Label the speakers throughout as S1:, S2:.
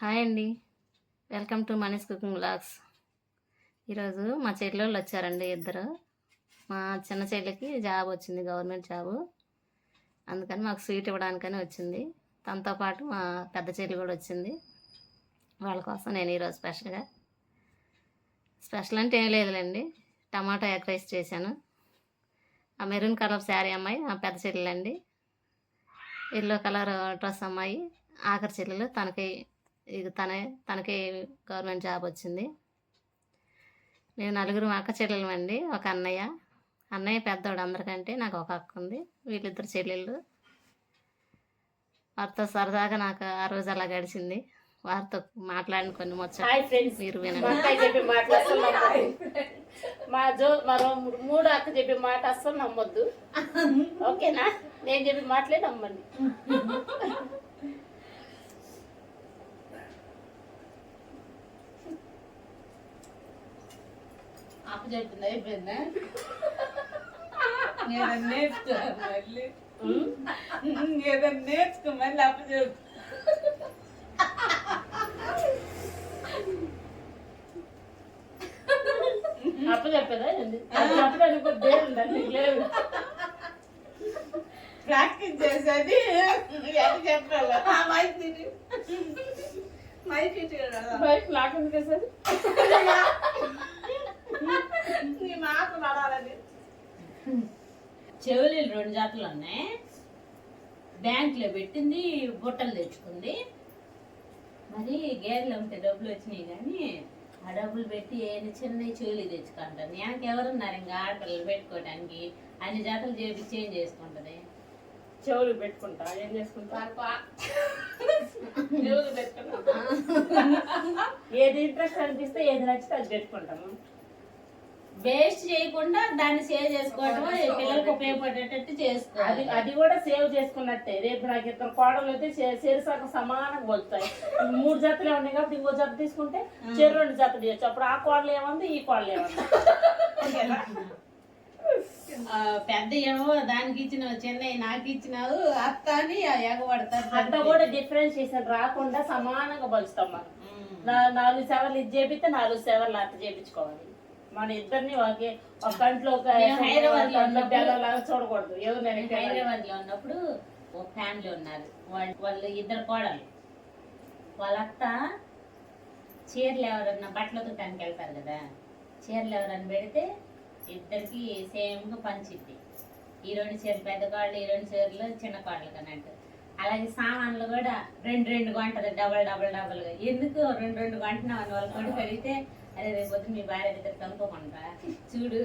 S1: Hi అండి. Welcome to Mani's cooking blogs ఈరోజు మా చెల్లెళ్ళు వచ్చారండి ఇద్దరు. మా చిన్న చెల్లికి జాబ్ వచ్చింది గవర్నమెంట్ జాబు. అందుకని మాకు స్వీట్ ఇవ్వడానికని వచ్చింది. తనతో పాటు మా పెద్ద చెల్లి కూడా వచ్చింది. వాళ్ళ కోసం నేను ఈరోజు స్పెషల్గా స్పెషల్ అంటే ఏం లేదులేండి. టమాటా ఎగ్ రైస్ చేశాను. ఆ మెరూన్ కలర్ శారీ అమ్మాయి ఆ పెద్ద చెల్లెలండి. ఎల్లో కలర్ డ్రెస్ అమ్మాయి. ఆఖరి చెల్లెలు తనకి ఇది తనే తనకి గవర్నమెంట్ జాబ్ వచ్చింది. మేము నలుగురు అక్క చెల్లెలమండి ఒక అన్నయ్య. అన్నయ్య పెద్దోడు అందరికంటే నాకు ఒక అక్క ఉంది వీళ్ళిద్దరు చెల్లెళ్ళు. వారితో సరదాగా నాకు ఆ రోజు అలా గడిచింది. వారితో మాట్లాడిన కొన్ని మీరు
S2: మా
S1: వినండి.
S2: మా జో మరో మూడు అక్క చెప్పే మాట అస్సలు నమ్మొద్దు. ఓకేనా? నేను చెప్పే మాటలే నమ్మండి.
S3: అప్పు చెప్పింది అయిపోయిందా? ఏదైనా నేర్చుకో మళ్ళీ. ఏదైనా నేర్చుకో మళ్ళీ అప్పు చెప్పు.
S2: అప్ప చెప్పేదా చెప్పడానికి కూడా దేని ఉందండి లేదు.
S3: ప్రాక్టీస్ చేసేది ఎలా చెప్పాలి. ఆ మైక్ మైక్
S2: లాక్కుంది కదా సార్
S3: నీ మాట పడాలని
S4: చెవులు రెండు జాతులు ఉన్నాయి. బ్యాంకులో పెట్టింది బుట్టలు తెచ్చుకుంది. మరి గేదెలు అమ్మితే డబ్బులు వచ్చినాయి కానీ ఆ డబ్బులు పెట్టి ఏమి చిన్న చెవులు తెచ్చుకుంటాను నాకు ఎవరున్నారు ఇంకా ఆడపిల్లలు పెట్టుకోవడానికి అన్ని జాతలు చేపి చేంజ్ చేసుకుంటది?
S2: చెవులు పెట్టుకుంటా. ఏం చేసుకుంటా? చెవులు పెట్టుకుంటా. ఏది ఇంట్రెస్ట్ అనిపిస్తే ఏది నచ్చితే అది పెట్టుకుంటాము.
S4: వేస్ట్ చేయకుండా దాన్ని సేవ్ చేసుకోవడం పిల్లలకు ఉపయోగపడేటట్టు
S2: అది
S4: చేసుకోవాలి.
S2: అది కూడా సేవ్ చేసుకున్నట్టే. రేపు నాకు ఇద్దరు కోడలు అయితే చేరుసాక సమానంగా పోతాయి. మూడు జతలే ఉన్నాయి కాబట్టి ఇంకో జత తీసుకుంటే చెరు రెండు జతలు చేయొచ్చు అప్పుడు ఆ కోడలు ఏమంది ఈ కోడలు ఏమంది?
S4: పెద్ద ఏమో దానికి ఇచ్చినావు చెన్నై నాకు ఇచ్చినావు అత్త అని ఎగబడతారు
S2: అంత కూడా డిఫరెన్షియేషన్ రాకుండా సమానంగా పలుస్తాం మనం. నాలుగు సేవలు ఇది చేపిస్తే నాలుగు సేవలు అత్త చేపించుకోవాలి. మన ఇద్దరిని ఒకే ఒక కంట్లో ఒక
S4: హైదరాబాద్
S2: చూడకూడదు. ఏదో నేను
S4: హైదరాబాద్లో ఉన్నప్పుడు ఒక ఫ్యామిలీ ఉన్నారు. వాళ్ళు వాళ్ళు ఇద్దరు కోడలు. వాళ్ళ అత్త చీరలు ఎవరన్నా బట్టలు ఉతకడానికి వెళ్తారు కదా చీరలు ఎవరన్నా పెడితే ఇద్దరికి సేమ్గా పంచిద్ది. ఈ రెండు చీరలు పెద్ద కాళ్ళు ఈ రెండు చీరలు చిన్న కాళ్ళు అన్నట్టు అలాగే సామాన్లు కూడా రెండు రెండు కొంటది డబల్ డబల్ డబల్గా. ఎందుకు రెండు రెండు కొంటున్నావు అని వాళ్ళు కొడుకు అడిగితే అదే రేపు మీ భార్య దగ్గర కనుక్కోకుండా చూడు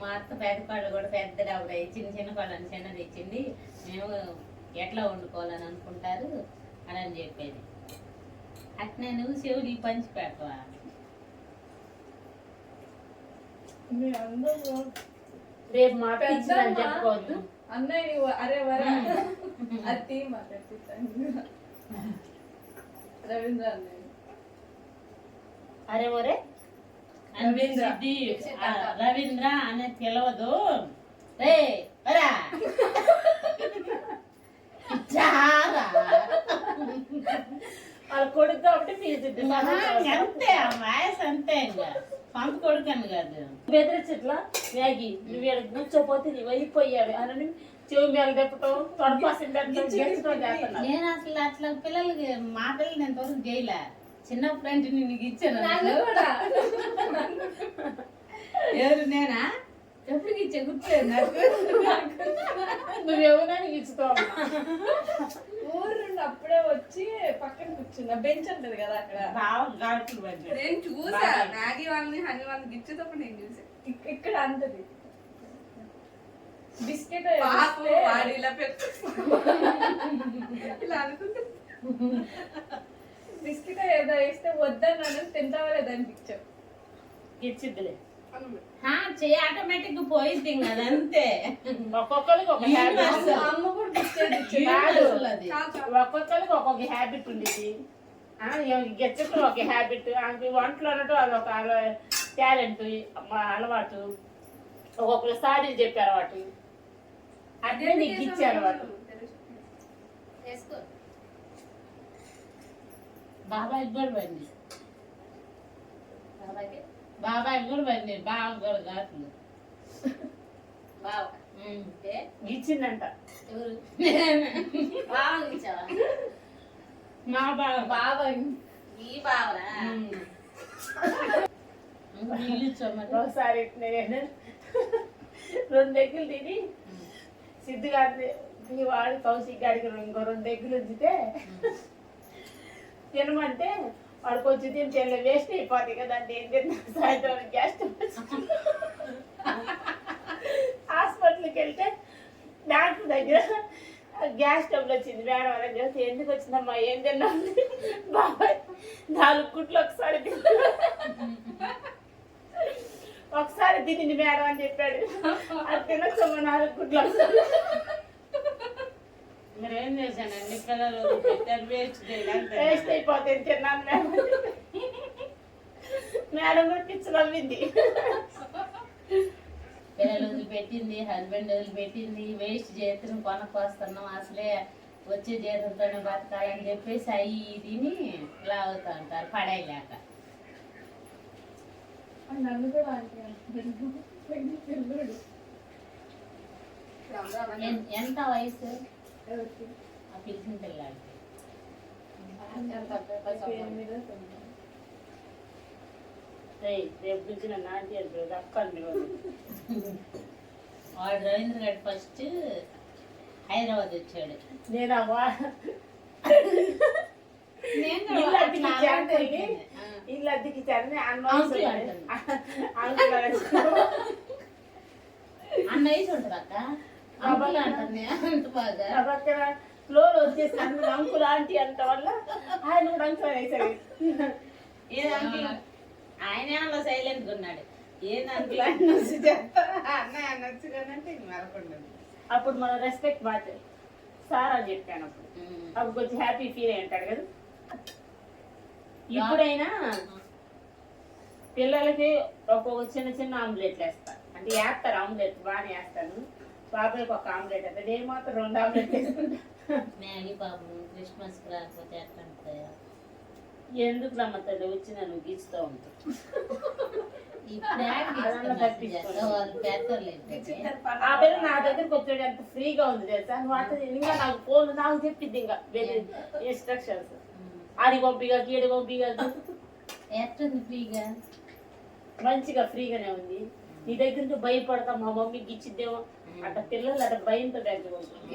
S4: మా అత్త పెద్ద కాళ్ళు కూడా పెద్ద డబ్బులు చిన్న చిన్న కాళ్ళని చిన్నది ఇచ్చింది మేము ఎట్లా వండుకోవాలని అనుకుంటారు అని అని చెప్పేది. అట్నే నువ్వు చెవులు ఈ పంచి పెట్టవా
S2: రేపు చెప్పుకోవద్దు.
S5: అన్నయ్య నువ్వు అరే వరే. అది మాట్లాడుతాను రవీంద్ర అన్నయ్య.
S2: అరే ఒరే.
S4: అనిపించింది ఆ, రవీంద్ర అనే పిలవదు. రే ఇచ్చారా
S2: వాళ్ళ కొడుకు కాబట్టి ఫీజు
S4: అంతే ఆ వయసు అంతే ఇంకా. పంప కొడుకని కాదు.
S2: బెదిరించట్లా మ్యాగీ నువ్వు ఇక్కడ కూర్చోపోతే నువ్వు అయిపోయావి అని చెవి మీద తిప్పటం తొడపాసిన
S4: నేను అసలు అట్లా పిల్లలకి మా పిల్లలు నేను తోడు చేయలే చిన్నప్పుడు అంటే నేను ఇచ్చాను. ఎవరు నేనా? ఎప్పుడు ఇచ్చే గుర్తులేదు నాకు.
S2: నువ్వెవరైనా నీకు ఇచ్చుతావు
S5: ఊరు నుండి అప్పుడే వచ్చి పక్కన కూర్చున్నా. బెంచ్ ఉంటది కదా అక్కడ.
S6: నేను చూసా. మ్యాగీ వాళ్ళని హనీ వాళ్ళని ఇచ్చేటప్పుడు నేను చూసా.
S5: ఇక్- ఇక్కడ అంతది. బిస్కెట్
S6: ఇలా అనుకుంటే.
S5: బిస్కెట్ ఏదో వేస్తే వద్దన్నాను తింటావా లేదని పిక్చర్
S2: ఇచ్చిద్దిలే
S4: ఆ, చెయ్యి ఆటోమేటిక్గా పోయిద్ది కదా అంతే
S2: ఒక్కొక్కరికి ఒక హ్యాబిట్
S5: అమ్మ కూడా బిస్కెట్ ఇచ్చేది.
S2: ఒక్కొక్కరికి ఒక్కొక్క హ్యాబిట్ ఉండేది. గెచ్చకులు ఒక హ్యాబిట్ ఆమెకి వంటలు అనటం అది ఒక టాలెంట్ అలవాటు. ఒక్కొక్కరు సాడీలు చెప్పే అలవాటు. అదే నీకు ఇచ్చే అలవాటు.
S4: బాబాయ్ కూడా బండి
S1: బాబాయ్కి
S4: బాబాయ్ కూడా బండి బావ కూడా కాదు
S1: బావ. ఏ?
S2: గిచ్చిందంట
S1: ఎవరు? బావ ఇచ్చావా?
S4: మా బావ.
S1: బావ ఈ బావరా
S2: ఒకసారి రెండు ఎగ్గులు తిని సిద్ధు గారి వాడి కౌశిక్ గారికి ఇంకో రెండు ఎగ్గులు ఉంచితే తినమంటే వాడు కొంచెం తిని తెల్ల వేస్ట్ అయిపోతుంది కదండి. ఏం తిన్నా సాయంత్రం గ్యాస్ హాస్పిటల్కి వెళ్తే డాక్టర్ దగ్గర గ్యాస్ ట్రబుల్ వచ్చింది. మేడం దగ్గర ఎందుకు వచ్చిందమ్మా? ఏం తిన్నా బాబాయ్ నాలుగు కుట్లు ఒకసారి తిన్నా ఒకసారి తిని మేడం అని చెప్పాడు. అది తినొచ్చమ్మా నాలుగు కుట్లు ఒకసారి.
S4: మరి ఏం చేశానండి పిల్లలు పెట్టారు వేస్ట్
S2: వేస్ట్ అయిపోతే తిన్నాను మేడం. మేడం కూడా పిచ్చి నవ్వింది.
S4: పిల్లలు వదిలిపెట్టింది హస్బెండ్ వదిలిపెట్టింది వేస్ట్ చేతులు కొనకొస్తున్నాం. అసలే వచ్చే జీతంతోనే బతకాలని చెప్పేసి అవి తిని ఇలా అవుతా ఉంటారు పడేయలేక.
S5: నన్ను కూడా
S4: ఎంత వయసు? ఆ పిలిచిన పిల్లాడికి
S2: రేపు నుంచి
S4: వాడు రవీంద్ర గారు ఫస్ట్ హైదరాబాద్ వచ్చాడు
S2: నేను ఆ ఇల్లు అద్దెకి
S4: అక్క అంకుల్ అంటుంది అంత బాగా.
S2: నా పక్కన ఫ్లోర్ వచ్చేసి అందరూ అంకుల్ ఆంటీ అంత వల్ల ఆయన కూడా అంకుల్ వేసాడు.
S4: ఏది అంకుల్? ఆయన అలా సైలెంట్ ఉన్నాడు. ఏది అంకుల్? చెప్తా కానీ అంటే ఇంక మెలకుండా
S2: అప్పుడు మనం రెస్పెక్ట్ మాట. సార్ అని చెప్పాను అప్పుడు. అప్పుడు కొంచెం హ్యాపీ ఫీల్ అయి ఉంటాడు కదా. ఇప్పుడైనా పిల్లలకి ఒక్కొక్క చిన్న చిన్న ఆమ్లెట్లు వేస్తా. అంటే వేస్తారు ఆమ్లెట్ బాగానే వేస్తాను. బాబాయ్కి ఒక ఆమ్లెట్ వేస్తాను నేను మాత్రం రెండు ఆమ్లెట్ వేసుకుంటా
S4: మ్యాగీ పాపం క్రిస్మస్కి రాకపోతే ఎట్లా ఉంటాయో
S2: ఎందుకు రమ్మ తల్లి వచ్చి నన్ను గీచుతూ ఉంటాను ఆ పిల్ల నా దగ్గరకు వచ్చాడు ఎంత ఫ్రీగా ఉంది తెలుసా? నువ్వు అంటే ఇంకా నాకు ఫోన్ నాకు చెప్పింది ఇంకా ఇన్స్ట్రక్షన్స్ ఆడి పంపిగా గీడి పంపిగా.
S4: ఎట్టుంది ఫ్రీగా?
S2: మంచిగా ఫ్రీగానే ఉంది. నీ దగ్గర నుంచి భయపడతా మా మమ్మీకి ఇచ్చిద్దేమో అట్ట పిల్లలు అట్ట భయంతో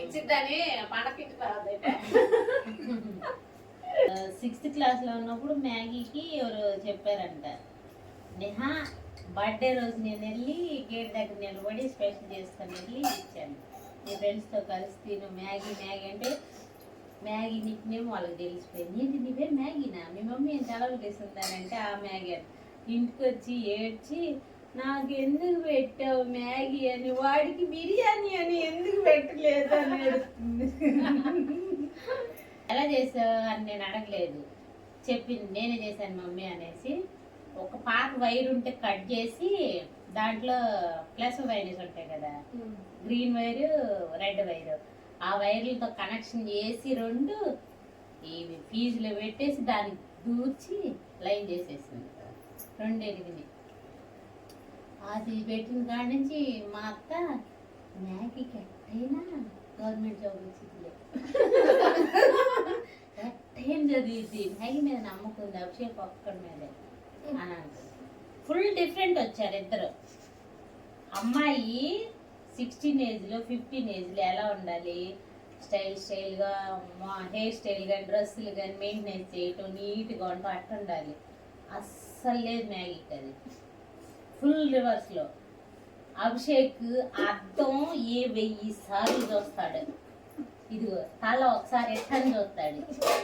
S1: ఇచ్చిద్దని అయితే.
S4: సిక్స్త్ క్లాస్లో ఉన్నప్పుడు మ్యాగీకి ఎవరు చెప్పారంట. నేహా బర్త్డే రోజు నేను వెళ్ళి గేట్ దగ్గర నిలబడి స్పెషల్ చేసుకొని వెళ్ళి ఇచ్చాను. నీ ఫ్రెండ్స్తో కలిసి తిను మ్యాగీ మ్యాగీ అంటే మ్యాగీ నిక్ నేమ్ వాళ్ళకి తెలిసిపోయింది. ఏంటి నీ పేరు మ్యాగీనా? మీ మమ్మీ ఏం సెలవు చేస్తుందానంటే ఆ మ్యాగీ అని. ఇంటికి వచ్చి ఏడ్చి నాకు ఎందుకు పెట్టావు మ్యాగీ అని? వాడికి బిర్యానీ అని ఎందుకు పెట్టలేదు అని ఎలా చేసావు అని నేను అడగలేదు. చెప్పింది నేనే చేశాను మమ్మీ అనేసి. ఒక పాత వైర్ ఉంటే కట్ చేసి దాంట్లో ప్లస్ వైర్స్ ఉంటాయి కదా. Green wire red wire. ఆ వైర్లతో కనెక్షన్ చేసి రెండు ఈ ఫీజులో పెట్టేసి దానికి దూర్చి లైన్ చేసేసింది. రెండు ఎనిమిది అది పెట్టిన కాడి నుంచి మా అత్త మ్యాగీకి ఎట్టయినా గవర్నమెంట్ జాబ్ వచ్చిందిలే. ఎట్టయిన చదివింది మ్యాగీ మీద నమ్మకం ఉంది? అభిషేక్ ఒక్కడి మీదే అని అంటుంది ఫుల్ డిఫరెంట్ వచ్చారు ఇద్దరు. అమ్మాయి సిక్స్టీన్ ఏజ్లో ఫిఫ్టీన్ ఏజ్లో ఎలా ఉండాలి? స్టైల్ స్టైల్గా మా హెయిర్ స్టైల్ కానీ డ్రెస్సులు కానీ మెయింటెనెన్స్ చేయటం నీట్గా ఉండటం అట్ట ఉండాలి అస్సలు లేదు మ్యాగీకి అది. ఫుల్ రివర్స్లో అభిషేక్ అద్దం ఏ వెయ్యి సార్లు చూస్తాడు. ఇదిగో తల ఒకసారి ఎట్టని చూస్తాడు.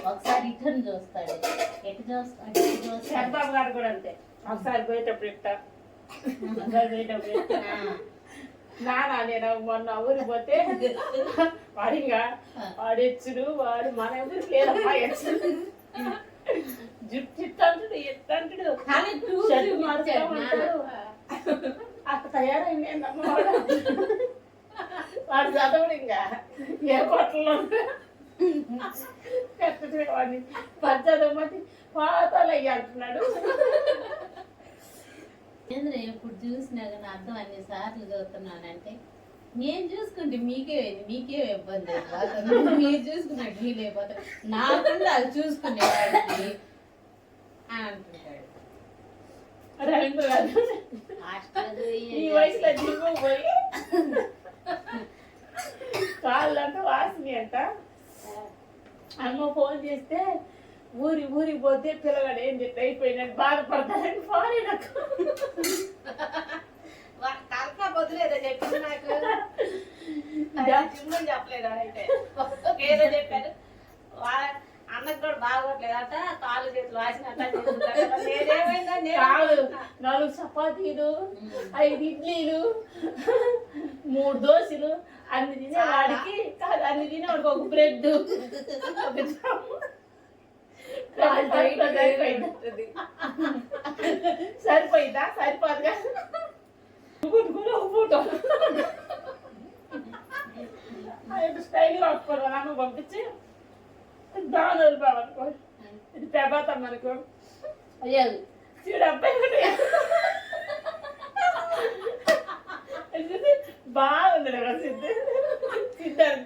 S4: ఒకసారి ఇటని చూస్తాడు. ఎటు చూస్తాడు? చూస్తాడు?
S2: గారు కూడా అంతే. ఒకసారి పోయేటప్పుడు ఇట్టా ఒకసారి పోయేటప్పుడు. నానా నేను మొన్న ఊరికి పోతే వాడు ఇంకా వాడు ఎచ్చుడు వాడు మన ఊరికి లేదమ్మా ఎచ్చుడు.
S4: నాన్న.
S2: అట్ట తయారైంది వాడు? వాడు చదవడు ఇంకా. ఏ వాడిని. పాతాలయ్య అంటున్నాడు.
S4: ఏంద్ర ఎప్పుడు చూసినా కానీ అర్థం అన్ని సార్లు చదువుతున్నానంటే నేను చూసుకుంటే మీకే మీకే ఇబ్బంది. అయిపోతుంది మీరు చూసుకున్నట్టు ఫీల్ అయిపోతారు నాకుండా అది చూసుకునేవాడికి. అని అంటుంటాడు.
S2: రవీంద్ర గారు
S4: హాస్టల్
S2: ఈ వయసులో జిమ్ము పోయి? కాళ్ళంట వాసిని అంట. అమ్మ ఫోన్ చేస్తే ఊరి ఊరికి పోతే పిల్లగాడు ఏం చెప్పి అయిపోయినట్టు బాధపడతానని ఫోన్ నాకు.
S6: చెప్పింది చెప్పలేదు అయితే ఏదో అన్నకు కూడా బాగోట్లేదట కాళ్ళు చేతులు వాసినట్ట
S2: నాలుగు చపాతీలు ఐదు ఇడ్లీలు మూడు దోశలు అన్ని తినేవాడికి కాదు అన్ని తినేవాడికి ఒక బ్రెడ్ ఒక సరిపోయిందా? సరిపోదుగా? గుట్టుకుని ఒక ఫోటో. స్టైల్ అమ్మ పంపించి. దాని అనుకో. ఇది పెబాతం అనుకో. అయ్యో చూడు అబ్బాయి బాగుంది కదా సిద్ధు. సిద్ధార్థ్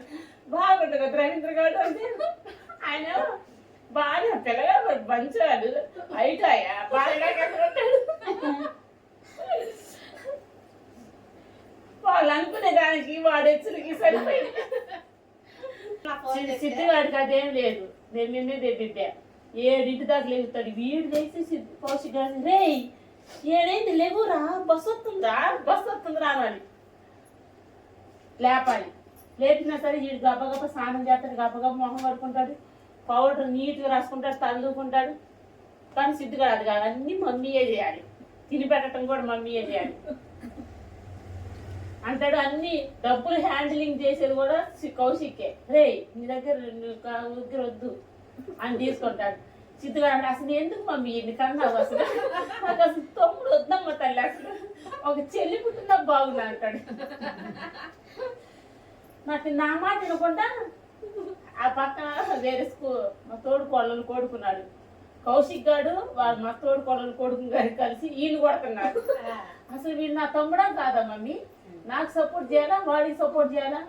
S2: బాగుంది కదా రవీంద్ర అంటే. ఆయన బాగా పిల్లగా మంచాడు అయిటాయా బాగా కట్టుకుంటాడు వాళ్ళు అనుకునే దానికి వాడు హెచ్చరికి సరిపోయింది. సిద్ధు వాడికి అదేం లేదు. నేను నిన్నే తెప్పిద్దా ఏడింటి దాకా లేగుతాడు వీడు లేచి సిద్ధు గారిని రే ఏడైంది? లేవురా బస్ వస్తుందా? బస్ వస్తుందిరా అని లేపాలి. లేపినా సరే వీడు గబగబ స్నానం చేస్తాడు గబగబ మొహం కడుకుంటాడు పౌడర్ నీట్గా రాసుకుంటాడు తల్లుకుంటాడు. కానీ సిద్ధు కాదు కాదు. అన్నీ మమ్మీయే చేయాలి. తిని పెట్టడం కూడా మమ్మీయే చేయాలి. అంటాడు అన్ని డబ్బులు హ్యాండిలింగ్ చేసేది కూడా కౌశిక్కే. రే నీ దగ్గర రెండు ఊరికే వద్దు అని తీసుకుంటాడు. అంటే అసలు ఎందుకు మమ్మీ ఇన్ని కన్నావు అసలు? నాకు అసలు తమ్ముడు వద్దమ్మ తల్లి అసలు ఒక చెల్లి పుట్టినా బాగున్నా అంటాడు. నాకు నా మాట వినకుండా ఆ పక్కన వేరే స్కూల్ మా తోడు కోళ్ళను కొడుకున్నాడు. కౌశిక్ గాడు వాడు మా తోడు కోళ్ళను కొడుకు గారు కలిసి ఈయన కొడుతున్నాడు అసలు వీడు నా తమ్ముడా కాదా మమ్మీ? నాకు సపోర్ట్ చేయాలా? వాడికి సపోర్ట్ చేయాలా?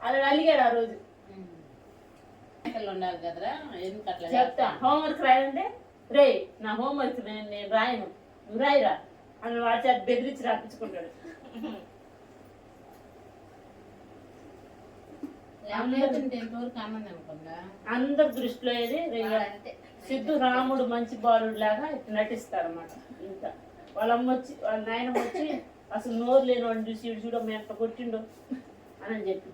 S2: అలా అలిగాడు ఆ రోజు.
S4: పిల్లలు ఉండాలి కదరా? ఎందుకు అట్లా
S2: చెప్తా. హోంవర్క్ రాయంటే రే నా హోంవర్క్ నేను నేను రాయను. నువ్వు రాయిరా. అని వాడి చేత బెదిరించి రాపించుకుంటాడు. అందరి దృష్టిలో ఏది సిద్ధు రాముడు మంచి బాలుడు లాగా నటిస్తాడు అనమాట ఇంకా వాళ్ళ అమ్మ వచ్చి వాళ్ళ నాయనమ్మ వచ్చి అసలు నోరు లేని వాడిని చూసి "ఈడు చూడమ్మ ఎంత కొట్టిండు అని చెప్పి.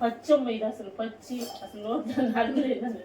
S2: పచ్చమ్మ ఇది అసలు పచ్చి అసలు నోరు నడవలేదు అని